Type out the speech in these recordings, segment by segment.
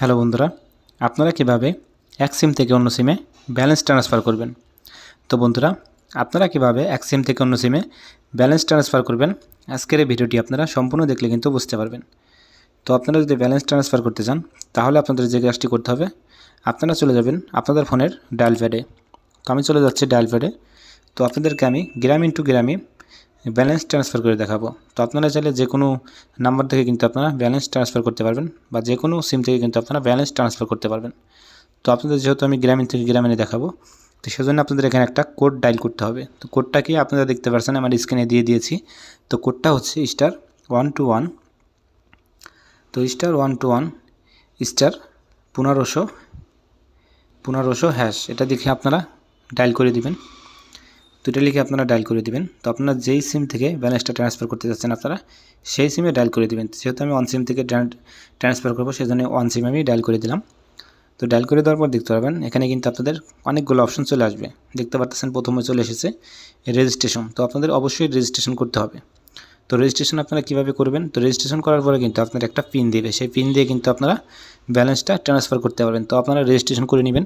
Hello বন্ধুরা, আপনারা কীভাবে এক সিম থেকে অন্য সিমে ব্যালেন্স ট্রান্সফার করবেন? তো বন্ধুরা, আপনারা কীভাবে এক সিম থেকে অন্য সিমে ব্যালেন্স ট্রান্সফার করবেন? আজকের এই ভিডিওটি আপনারা সম্পূর্ণ দেখলে কিন্তু বুঝতে পারবেন। তো আপনারা যদি ব্যালেন্স ট্রান্সফার করতে চান, তাহলে আপনাদের যে কাজটি করতে হবে, আপনারা চলে যাবেন আপনাদের ফোনের ডায়াল প্যাডে। তো আমি চলে যাচ্ছি ডায়াল প্যাডে। তো আপনাদেরকে আমি গ্রামীণ টু গ্রামে ব্যালেন্স ট্রান্সফার করে দেখাবো। তো আপনারা চাইলে যে কোনো নাম্বার থেকে কিন্তু আপনারা ব্যালেন্স ট্রান্সফার করতে পারবেন বা যে কোনো সিম থেকে কিন্তু আপনারা ব্যালেন্স ট্রান্সফার করতে পারবেন। তো আপনাদের যেহেতু আমি গ্রামীণ থেকে গ্রামীণে দেখাবো, তো সেজন্য আপনাদের এখানে একটা কোড ডাইল করতে হবে। তো কোডটা কি আপনারা দেখতে পাচ্ছেন আমার স্ক্রিনে দিয়ে দিয়েছি। তো কোডটা হচ্ছে স্টার ওয়ান টু ওয়ান তো star one two one star পনেরোশো পনেরোশো হ্যাশ এটা দেখে আপনারা ডাইল করে দিবেন। দুটো লিখে আপনারা ডায়াল করে দিবেন। তো আপনারা যেই সিম থেকে ব্যালেন্সটা ট্রান্সফার করতে যাচ্ছেন আপনারা, সেই সিমে ডায়াল করে দিবেন। যেহেতু আমি ওয়ান সিম থেকে ট্রান্সফার করব সেই জন্য ওয়ান সিম আমি ডায়াল করে দিলাম। তো ডায়াল করে দেওয়ার পর দেখতে পারবেন, এখানে কিন্তু আপনাদের অনেকগুলো অপশন চলে আসবে। দেখতে পারতেছেন, প্রথমে চলে এসেছে রেজিস্ট্রেশন তো আপনাদের অবশ্যই রেজিস্ট্রেশন করতে হবে। তো রেজিস্ট্রেশন আপনারা কীভাবে করবেন? তো রেজিস্ট্রেশন করার পরে কিন্তু আপনার একটা পিন দেবে। সেই পিন দিয়ে কিন্তু আপনারা ব্যালেন্সটা ট্রান্সফার করতে পারবেন। তো আপনারা রেজিস্ট্রেশন করে নেবেন।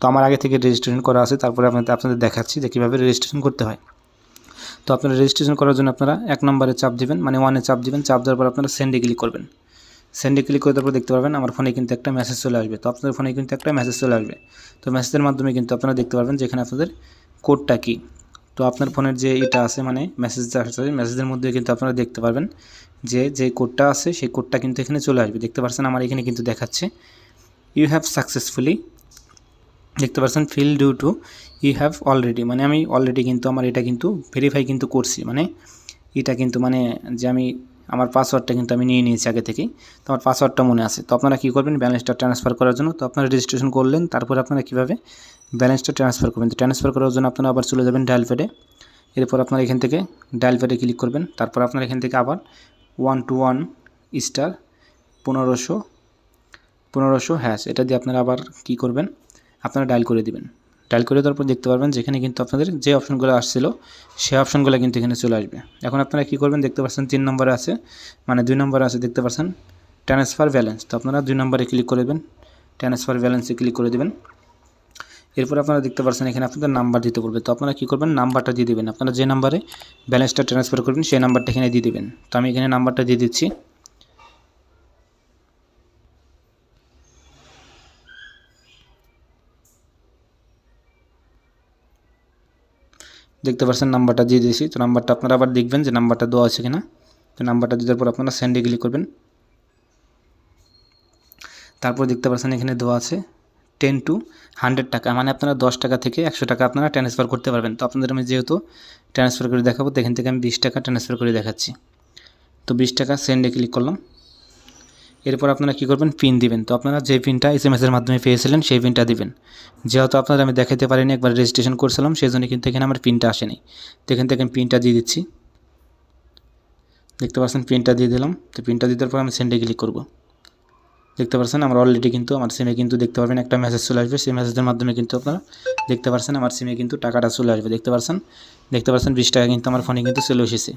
তো আমার আগে থেকে রেজিস্ট্রেশন করা আছে, তারপরে আপনাদের আপনাদের দেখাচ্ছি যে কীভাবে রেজিস্ট্রেশন করতে হয়। তো আপনারা রেজিস্ট্রেশন করার জন্য আপনারা এক নম্বরে চাপ দিবেন মানে ওয়ানে চাপ দিবেন, চাপ দেওয়ার পর আপনারা সেন্ডে ক্লিক করবেন। সেন্ডে ক্লিক করে তারপর দেখতে পারবেন আমার ফোনে কিন্তু একটা মেসেজ চলে আসবে। তো আপনাদের ফোনে কিন্তু একটা মেসেজ চলে আসবে। তো মেসেজের মাধ্যমে কিন্তু আপনারা দেখতে পারবেন যে এখানে আপনাদের কোডটা কী। তো আপনার ফোনের যে এটা আছে মানে মেসেজটা আছে মেসেজের মধ্যে কিন্তু আপনারা দেখতে পারবেন যে যে কোডটা আছে, সেই কোডটা কিন্তু এখানে চলে আসবে। দেখতে পাচ্ছেন আমার এখানে কিন্তু দেখাচ্ছে ইউ হ্যাভ সাকসেসফুলি দেখতে পাচ্ছেন fill due to you have already মানে আমি অলরেডি কিন্তু আমার এটা কিন্তু ভেরিফাই কিন্তু করছি মানে এটা কিন্তু মানে যে আমি, আমার পাসওয়ার্ডটা কিন্তু আমি নিয়ে নিয়েছি আগে থেকেই, তো আমার পাসওয়ার্ডটা মনে আছে। তো আপনারা কী করবেন ব্যালেন্সটা ট্রান্সফার করার জন্য, তো আপনারা রেজিস্ট্রেশন করলেন, তারপর আপনারা কীভাবে ব্যালেন্সটা ট্রান্সফার করবেন? তো ট্রান্সফার করার জন্য আপনারা আবার চলে যাবেন ডায়াল প্যাডে এরপর আপনারা এখান থেকে ডায়াল প্যাডে ক্লিক করবেন, তারপর আপনারা এখান থেকে আবার ওয়ান টু ওয়ান স্টার পনেরোশো পনেরোশো হ্যাশ এটা দিয়ে আপনারা আবার কী করবেন আপনারা ডায়াল করে দিবেন। ডায়াল করে দেওয়ার পর দেখতে পারবেন যেখানে কিন্তু আপনাদের যে অপশনগুলো আসছিল সেই অপশনগুলো কিন্তু এখানে চলে আসবে। এখন আপনারা কী করবেন দেখতে পাচ্ছেন তিন নম্বরে আছে মানে দুই নম্বরে আছে দেখতে পাচ্ছেন ট্রান্সফার ব্যালেন্স তো আপনারা দুই নম্বরে ক্লিক করে দেবেন ট্রান্সফার ব্যালেন্সে ক্লিক করে দেবেন। এরপর আপনারা দেখতে পাচ্ছেন এখানে আপনাদের নাম্বার দিতে বলবে। তো আপনারা কী করবেন? নাম্বারটা দিয়ে দেবেন। আপনারা যে নাম্বারে ব্যালেন্সটা ট্রান্সফার করবেন, সেই নাম্বারটা এখানে দিয়ে দেবেন। তো আমি এখানে নাম্বারটা দিয়ে দিচ্ছি। দেখতে পাচ্ছেন নাম্বারটা দিয়ে দিয়েছি। তো নাম্বারটা আপনারা আবার দেখবেন যে নাম্বারটা দেওয়া আছে কিনা। তো নাম্বারটা দেওয়ার পর আপনারা সেন্ডে ক্লিক করবেন। তারপর দেখতে পাচ্ছেন এখানে দেওয়া আছে টেন টু হান্ড্রেড টাকা। মানে আপনারা দশ টাকা থেকে একশো টাকা আপনারা ট্রান্সফার করতে পারবেন। তো আপনাদের আমি যেহেতু ট্রান্সফার করে দেখাবো, তো এখান থেকে আমি বিশ টাকা ট্রান্সফার করে দেখাচ্ছি। তো বিশ টাকা সেন্ডে ক্লিক করলাম। এরপর আপনারা কী করবেন? পিন দিবেন। তো আপনারা যে পিনটা এস এম এসের মাধ্যমে পেয়েছিলেন, সেই পিনটা দিবেন। যেহেতু আপনারা আমি দেখাতে পারিনি, একবার রেজিস্ট্রেশন করছিলাম সেই জন্য কিন্তু এখানে আমার পিনটা আসেনি। তো এখান থেকে আমি পিনটা দিয়ে দিচ্ছি। দেখতে পাচ্ছেন পিনটা দিয়ে দিলাম। তো পিনটা দিতে পর আমি সেন্ডে ক্লিক করব। দেখতে পাচ্ছেন, আমার অলরেডি কিন্তু আমার সিমে কিন্তু দেখতে পারবেন একটা মেসেজ চলে আসবে। সেই মেসেজের মাধ্যমে কিন্তু আপনারা দেখতে পাচ্ছেন, আমার সিমে কিন্তু টাকাটা চলে আসবে। দেখতে পাচ্ছেন? দেখতে পাচ্ছেন, বিশ টাকা কিন্তু আমার ফোনে কিন্তু চলে এসেছে।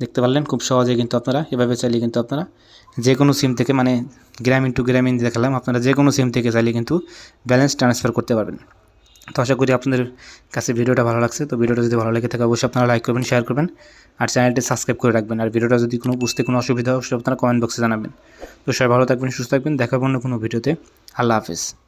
দেখতে পারলেন, খুব সহজে কিন্তু আপনারা এভাবে চাইলে কিন্তু আপনারা যে কোনো সিম থেকে মানে গ্রামীণ টু গ্রামীণ দেখালাম, আপনারা যে কোনো সিম থেকে চাইলে কিন্তু ব্যালেন্স ট্রান্সফার করতে পারবেন। তো আশা করি আপনাদের কাছে ভিডিওটা ভালো লাগছে। তো ভিডিওটা যদি ভালো লেগে থাকে, অবশ্যই আপনারা লাইক করবেন শেয়ার করবেন, আর চ্যানেলটি সাবস্ক্রাইব করে রাখবেন। আর ভিডিওটা যদি কোনো, বুঝতে কোনো অসুবিধা হয়, অবশ্যই আপনারা কমেন্ট বক্সে জানাবেন। তো সবাই ভালো থাকবেন, সুস্থ থাকবেন। দেখা অন্য কোনো ভিডিওতে। আল্লাহ হাফিজ।